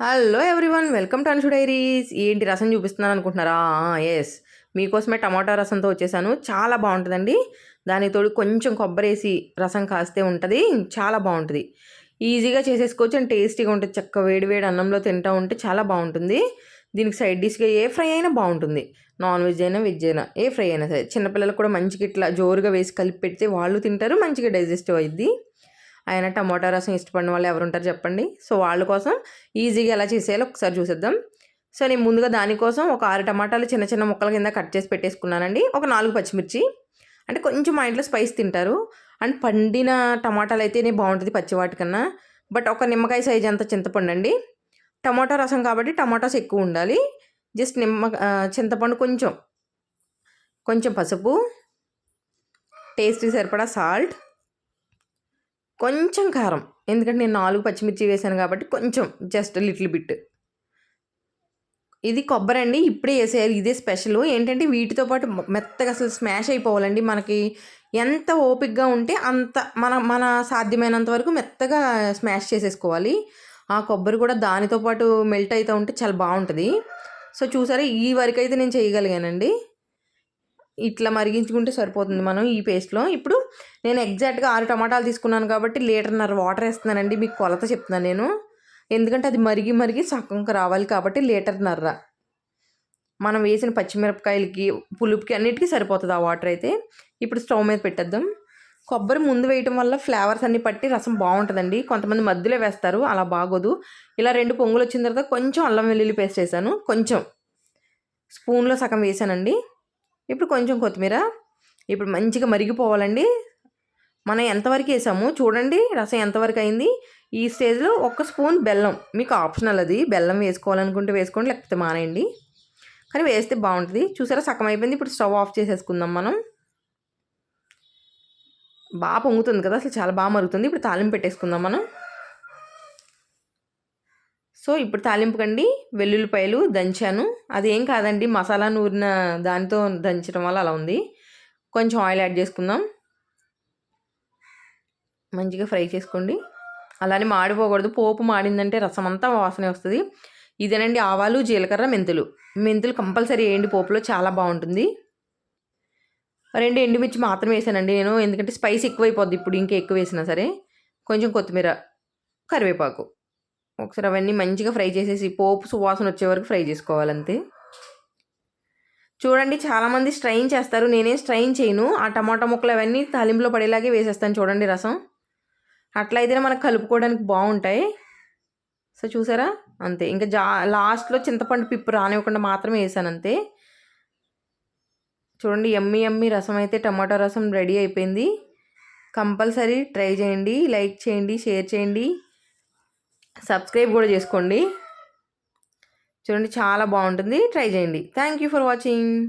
Hello everyone welcome to Anshu diaries. ఏంటి రసం చూపిస్తున్నాను అనుకుంటున్నారా? ఎస్ మీకోసమే టమాటా రసంతో వచ్చేసాను. చాలా బాగుంటుందండి. దానికి తోడు కొంచెం కొబ్బరి వేసి రసం కాస్తే ఉంటుంది. చాలా బాగుంటుంది. ఈజీగా చేసేసుకోవచ్చు అండ్ టేస్టీగా ఉంటుంది. చక్క వేడి వేడి అన్నంలో తింటూ ఉంటే చాలా బాగుంటుంది. దీనికి సైడ్ డిష్గా ఏ ఫ్రై అయినా బాగుంటుంది. నాన్ వెజ్ అయినా వెజ్ అయినా ఏ ఫ్రై అయినా సరే. చిన్నపిల్లలకు కూడా మంచిగా ఇట్లా జోరుగా వేసి కలిపి పెడితే వాళ్ళు తింటారు. మంచిగా డైజెస్టివ్ అయింది ఆయన టమోటా రసం ఇష్టపడిన వాళ్ళు ఎవరు ఉంటారు చెప్పండి. సో వాళ్ళ కోసం ఈజీగా ఎలా చేసేయాలో ఒకసారి చూసేద్దాం. సో నేను ముందుగా దానికోసం ఒక ఆరు టమాటాలు చిన్న చిన్న ముక్కల కింద కట్ చేసి పెట్టేసుకున్నానండి. ఒక నాలుగు పచ్చిమిర్చి. అంటే కొంచెం మా ఇంట్లో స్పైస్ తింటారు. అండ్ పండిన టమాటాలు అయితేనే బాగుంటుంది పచ్చివాటి కన్నా. బట్ ఒక నిమ్మకాయ సైజ్ అంత చింతపండు అండి. టమాటా రసం కాబట్టి టమాటాస్ ఎక్కువ ఉండాలి. జస్ట్ నిమ్మ చింతపండు కొంచెం. కొంచెం పసుపు. టేస్ట్కి సరిపడా సాల్ట్. కొంచెం కారం. ఎందుకంటే నేను నాలుగు పచ్చిమిర్చి వేసాను కాబట్టి కొంచెం జస్ట్ లిటిల్ బిట్. ఇది కొబ్బరి అండి ఇప్పుడే వేసేయాలి. ఇదే స్పెషల్. ఏంటంటే వీటితో పాటు మెత్తగా అసలు స్మాష్ అయిపోవాలండి. మనకి ఎంత ఓపిక్గా ఉంటే అంత మన మన సాధ్యమైనంత వరకు మెత్తగా స్మాష్ చేసేసుకోవాలి. ఆ కొబ్బరి కూడా దానితో పాటు మెల్ట్ అవుతూ ఉంటే చాలా బాగుంటుంది. సో చూసారా ఈ వరకు అయితే నేను చేయగలిగానండి. ఇట్లా మరిగించుకుంటే సరిపోతుంది మనం ఈ పేస్ట్లో ఇప్పుడు నేను ఎగ్జాక్ట్గా ఆరు టమాటాలు తీసుకున్నాను కాబట్టి లీటర్న్నర వాటర్ వేస్తున్నానండి మీకు కొలత చెప్తున్నాను నేను. ఎందుకంటే అది మరిగి మరిగి సగంకి రావాలి కాబట్టి లీటర్న్నర. మనం వేసిన పచ్చిమిరపకాయలకి పులుపుకి అన్నిటికీ సరిపోతుంది ఆ వాటర్ అయితే. ఇప్పుడు స్టవ్ మీద పెట్టేద్దాం. కొబ్బరి ముందు వేయటం వల్ల ఫ్లేవర్స్ అన్ని పట్టి రసం బాగుంటుందండి. కొంతమంది మధ్యలో వేస్తారు అలా బాగోదు. ఇలా రెండు పొంగులు వచ్చిన తర్వాత కొంచెం అల్లం వెల్లుల్లి పేస్ట్ వేసాను. కొంచెం. స్పూన్లో సగం వేసానండి. ఇప్పుడు కొంచెం కొత్తిమీర. ఇప్పుడు మంచిగా మరిగిపోవాలండి. మనం ఎంతవరకు వేసాము చూడండి రసం ఎంతవరకు అయింది. ఈ స్టేజ్లో ఒక స్పూన్ బెల్లం. మీకు ఆప్షనల్ అది. బెల్లం వేసుకోవాలనుకుంటే వేసుకోండి లేకపోతే మానేయండి. కానీ వేస్తే బాగుంటుంది. చూసారా సగం అయిపోయింది. ఇప్పుడు స్టవ్ ఆఫ్ చేసేసుకుందాం మనం. బాగా పొంగుతుంది కదా అసలు చాలా బాగా మరుగుతుంది. ఇప్పుడు తాలింపు పెట్టేసుకుందాం మనం. సో ఇప్పుడు తాలింపుకండి వెల్లుల్లిపాయలు దంచాను. అదేం కాదండి మసాలా నూరిన దానితో దంచడం వల్ల అలా ఉంది. కొంచెం ఆయిల్ యాడ్ చేసుకుందాం. మంచిగా ఫ్రై చేసుకోండి. అలానే మాడిపోకూడదు. పోపు మాడిందంటే రసం అంతా వాసన వస్తుంది. ఇదేనండి ఆవాలు జీలకర్ర మెంతులు. మెంతులు కంపల్సరీ వేయండి పోపులో చాలా బాగుంటుంది. రెండు ఎండుమిర్చి మాత్రమే వేసానండి నేను ఎందుకంటే స్పైస్ ఎక్కువైపోద్ది. ఇప్పుడు ఇంకా ఎక్కువ వేసినా సరే కొంచెం కొత్తిమీర కరివేపాకు. ఒకసారి అవన్నీ మంచిగా ఫ్రై చేసేసి పోపు సువాసన వచ్చే వరకు ఫ్రై చేసుకోవాలంతే. చూడండి చాలామంది స్ట్రైన్ చేస్తారు. నేనేం స్ట్రైన్ చేయను. ఆ టమాటా ముక్కలు అవన్నీ తాలింపులో పడేలాగే వేసేస్తాను చూడండి రసం. అట్లా అయితేనే మనకు కలుపుకోవడానికి బాగుంటాయి. సో చూసారా? అంతే. ఇంకా జా లాస్ట్లో చింతపండు పిప్పు రానివ్వకుండా మాత్రమే వేసాను అంతే. చూడండి ఎమ్మి ఎమ్మి రసం అయితే టమాటో రసం రెడీ అయిపోయింది. కంపల్సరీ ట్రై చేయండి లైక్ చేయండి షేర్ చేయండి. సబ్స్క్రైబ్ కూడా చేసుకోండి. చూడండి చాలా బాగుంటుంది. ట్రై చేయండి. Thank you for watching